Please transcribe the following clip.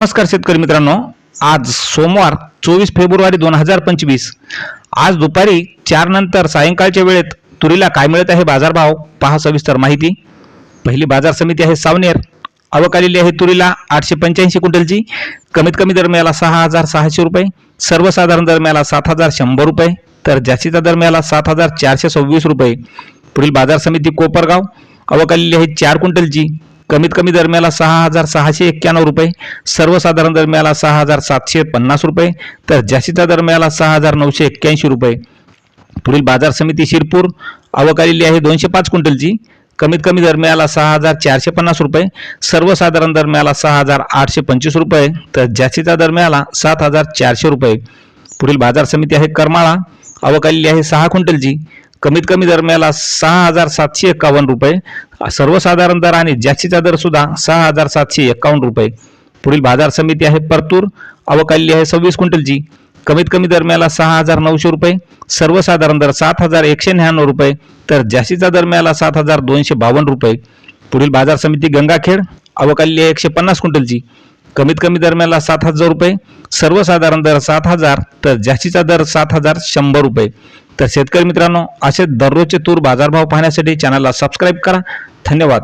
नमस्कार शेतकरी मित्रांनो. आज सोमवार चोवीस फेब्रुवारी दोन हजार पंचवीस. आज दुपारी चार नंतर सायंकाळच्या वेळेत तुरीला काय मिळत आहे बाजारभाव पहा सविस्तर माहिती. पहिली बाजार समिती आहे सावनेर. आवक आलेली आहे तुरीला आठशे पंच्याऐंशी क्विंटलची. कमीत कमी दर मिळाला सहा हजार सहाशे रुपये. सर्वसाधारण दर मिळाला सात हजार शंभर रुपये. तर जास्तीचा दर मिळाला सात हजार चारशे सव्वीस रुपये. पुढील बाजार समिती कोपरगाव. आवक आलेली आहे चार क्विंटलची. कमीत कमी दरम्याला सहा हजार सहाशे एक्क्याण्णव रुपये सर्वसाधारण दरम्याला सहा हजार सातशे पन्नास रुपये तर जास्तीचा दरम्याला सहा हजार नऊशे एक्क्याऐंशी रुपये. पुढील बाजार समिती शिरपूर आवक आलेली आहे दोनशे पाच क्विंटलची. कमीत कमी दरम्याला सहा हजार चारशे पन्नास रुपये सर्वसाधारण दरम्याला सहा हजार आठशे पंचवीस रुपये तर जास्तीचा दरम्याला सात हजार चारशे रुपये. पुढील बाजार समिती आहे करमाळा आवक आलेली आहे सहा क्विंटलची. कमीत कमी दरम्याला सहा हजार सातशे एकावन्न रुपये. सर्वसाधारण दर आणि जास्तीचा दर सुद्धा सहा हजार सातशे एकावन्न रुपये. पुढील बाजार समिती आहे परतूर. अवकाली आहे सव्वीस क्विंटलची. कमीत कमी दरम्याला सहा हजार नऊशे रुपये. सर्वसाधारण दर सात हजार एकशे नव्याण्णव रुपये. तर जास्तीचा दर मिळाला सात हजार दोनशे बावन्न रुपये. पुढील बाजार समिती गंगाखेड. अवकाली आहे एकशे पन्नास क्विंटलची. कमीत कमी दरम्याला सात हजार रुपये. सर्वसाधारण दर सात हजार. तर जास्तीचा दर सात हजार शंभर रुपये. तर शेतकरी मित्रांनो असे दररोजचे तूर बाजारभाव पाहण्यासाठी चॅनलला सबस्क्राईब करा. धन्यवाद.